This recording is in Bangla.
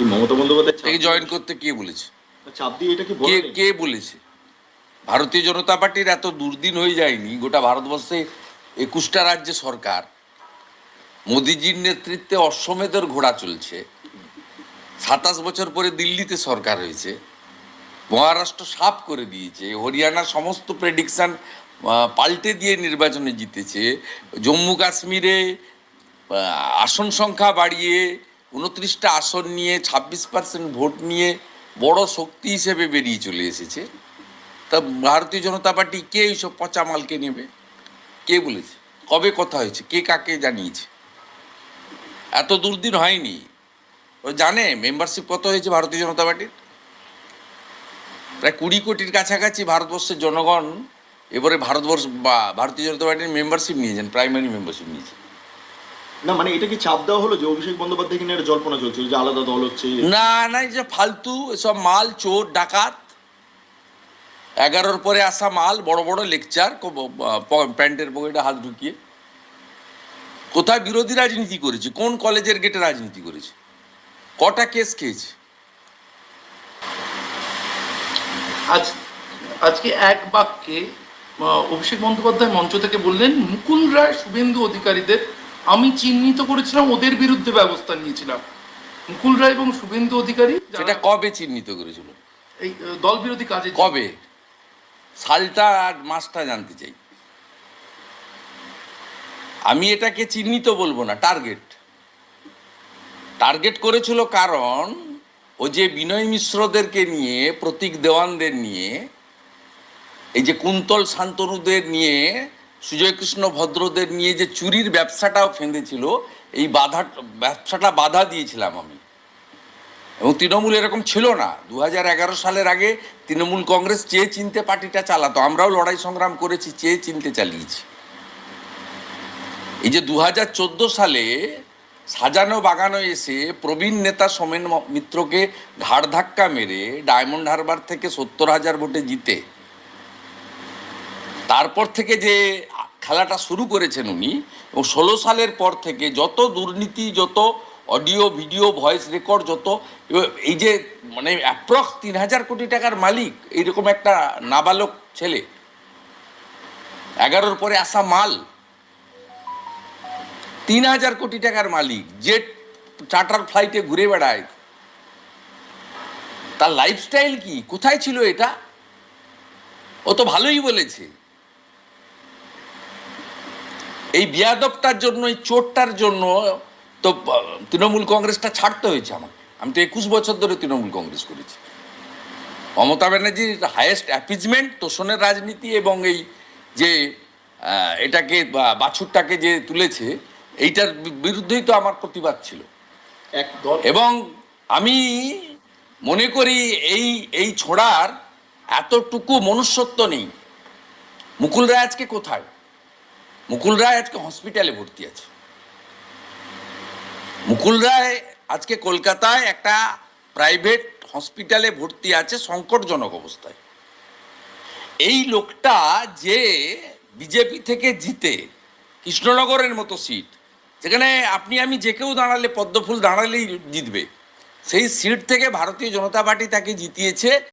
কি মমতা বন্দ্যোপাধ্যায় জয়েন করতে কে বলেছে? চাপ দিয়ে এটা কি কে কে বলেছে? ভারতীয় জনতা পার্টির এত দুর্দিন হয়ে যায়নি গোটা ভারতবর্ষে একুশটা রাজ্যে সরকার। মোদিজির নেতৃত্বে অশ্বমেধের ঘোড়া চলছে। সাতাশ বছর পরে দিল্লিতে সরকার হয়েছে। মহারাষ্ট্র সাফ করে দিয়েছে। হরিয়ানার সমস্ত প্রেডিকশন পাল্টে দিয়ে নির্বাচনে জিতেছে। জম্মু কাশ্মীরে আসন সংখ্যা বাড়িয়ে উনত্রিশটা আসন নিয়ে, ছাব্বিশ পার্সেন্ট ভোট নিয়ে বড় শক্তি হিসেবে বেরিয়ে চলে এসেছে। তা ভারতীয় জনতা পার্টি কে এইসব পচা মালকে নেবে? কে বলেছে? কবে কথা হয়েছে? কে কাকে জানিয়েছে? এত দুর্দিন হয়নি। ও জানে মেম্বারশিপ কত হয়েছে ভারতীয় জনতা পার্টির? প্রায় কুড়ি কোটির কাছাকাছি ভারতবর্ষের জনগণ এবারে ভারতবর্ষ বা ভারতীয় জনতা পার্টির মেম্বারশিপ নিয়েছেন প্রাইমারি মেম্বারশিপ নিয়েছেন। না মানে এটা কি চাপ দেওয়া হলো যে অভিষেক বন্দ্যোপাধ্যায় কিনে একটা জল্পনা চলছিল যে আলাদা দল হচ্ছে? না না এই যে ফালতু এসব মাল চোর ডাকাত এগারোর পরে আসা মাল বড় বড় লেকচার প্যান্টের পকেটে হাত ঢুকিয়ে। কোথায় বিরোধী রাজনীতি করেছে? কোন কলেজের গেটে রাজনীতি করেছে? কটা কেস খেয়েছে? আজ আজকে এক বাক্যে অভিষেক বন্দ্যোপাধ্যায় মঞ্চ থেকে বললেন মুকুল রায় শুভেন্দু অধিকারীদের আমি চিহ্নিত করেছিলাম ওদের বিরুদ্ধে ব্যবস্থা নিয়েছিলাম। মুকুল রায় এবং শুভেন্দু অধিকারী সেটা কবে চিহ্নিত করেছিল? এই দল বিরোধী কাজে কবে? সালটা আর মাসটা জানতে চাই। আমি এটাকে চিহ্নিত বলব না টার্গেট। টার্গেট করেছিল কারণ ও যে বিনয় মিশ্রদেরকে নিয়ে প্রতীক দেওয়ানদের নিয়ে এই যে কুন্তল শান্তনুদের নিয়ে সুজয় কৃষ্ণ ভদ্রদের নিয়ে যে চুরির ব্যবসাটাও ফেঁদেছিল, এই বাধা, ব্যবসাটা বাধা দিয়েছিলাম আমি। এবং তৃণমূল এরকম ছিল না। দু সালের আগে তৃণমূল কংগ্রেস চেয়ে চিনতে পার্টিটা চালাতো। আমরাও লড়াই সংগ্রাম করেছি, চেয়ে চিনতে চালিয়েছি। এই যে দু হাজার চোদ্দ সালে সাজানো বাগানো এসে প্রবীণ নেতা সোমেন মিত্রকে ঘাড় ধাক্কা মেরে ডায়মন্ড হারবার থেকে সত্তর হাজার ভোটে জিতে তারপর থেকে যে খেলাটা শুরু করেছেন উনি, এবং ষোলো সালের পর থেকে যত দুর্নীতি, যত অডিও, ভিডিও, ভয়েস রেকর্ড, যত এই যে মানে অ্যাপ্রক্স তিন হাজার কোটি টাকার মালিক, এইরকম একটা নাবালক ছেলে। এগারোর পরে আসা মাল। তিন হাজার কোটি টাকার মালিক জেট চার্টার ফ্লাইটে ঘুরে বেড়ায়। তার লাইফস্টাইল কি? কোথায় ছিল এটা? ও তো ভালোই বলেছে। এই বিয়াদবটার জন্য এই চোরটার জন্য তো তৃণমূল কংগ্রেসটা ছাড়তে হয়েছে আমাকে। আমি তো একুশ বছর ধরে তৃণমূল কংগ্রেস করেছি। মমতা ব্যানার্জির হায়েস্ট অ্যাপিজমেন্ট তোষণের রাজনীতি এবং এই যে এটাকে বাছুরটাকে যে তুলেছে এইটার বিরুদ্ধেই তো আমার প্রতিবাদ ছিল। এবং আমি মনে করি এই এই ছোড়ার এতটুকু মনুষ্যত্ব নেই। মুকুল রায় আজকে কোথায়? মুকুল রায় আজকে হসপিটালে ভর্তি আছে। মুকুল রায় আজকে কলকাতায় একটা প্রাইভেট হসপিটালে ভর্তি আছে সংকটজনক অবস্থায়। এই লোকটা যে বিজেপি থেকে জিতে কৃষ্ণনগরের মতো সিট যেখানে আপনি আমি যে কেউ দাঁড়ালে পদ্মফুল দাঁড়ালেই জিতবে, সেই সিট থেকে ভারতীয় জনতা পার্টি তাকে জিতিয়েছে।